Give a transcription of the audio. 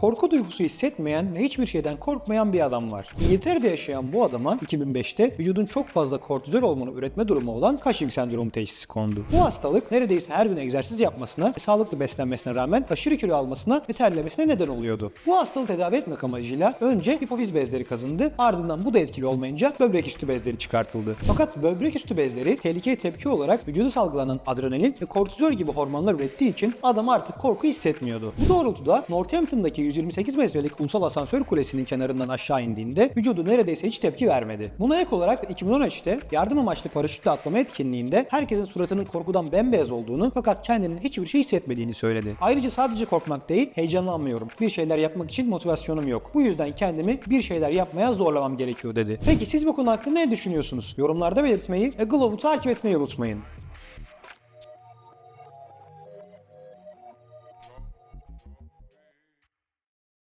korku duygusu hissetmeyen ve hiçbir şeyden korkmayan bir adam var. İngiltere'de yaşayan bu adama 2005'te vücudun çok fazla kortizol hormonu üretme durumu olan Cushing sendromu teşhisi kondu. Bu hastalık neredeyse her gün egzersiz yapmasına sağlıklı beslenmesine rağmen aşırı kilo almasına ve terlemesine neden oluyordu. Bu hastalığı tedavi etmek amacıyla önce hipofiz bezleri kazındı ardından bu da etkili olmayınca böbrek üstü bezleri çıkartıldı. Fakat böbrek üstü bezleri tehlikeye tepki olarak vücuda salgılanan adrenalin ve kortizol gibi hormonlar ürettiği için adam artık korku hissetmiyordu. Bu doğrultuda Northampton'daki 128 metrelik ulusal asansör kulesinin kenarından aşağı indiğinde vücudu neredeyse hiç tepki vermedi. Buna ek olarak 2013'te yardım amaçlı paraşütle atlama etkinliğinde herkesin suratının korkudan bembeyaz olduğunu fakat kendinin hiçbir şey hissetmediğini söyledi. Ayrıca sadece korkmak değil, heyecanlanmıyorum. Bir şeyler yapmak için motivasyonum yok. Bu yüzden kendimi bir şeyler yapmaya zorlamam gerekiyor dedi. Peki siz bu konu hakkında ne düşünüyorsunuz? Yorumlarda belirtmeyi ve takip etmeyi unutmayın.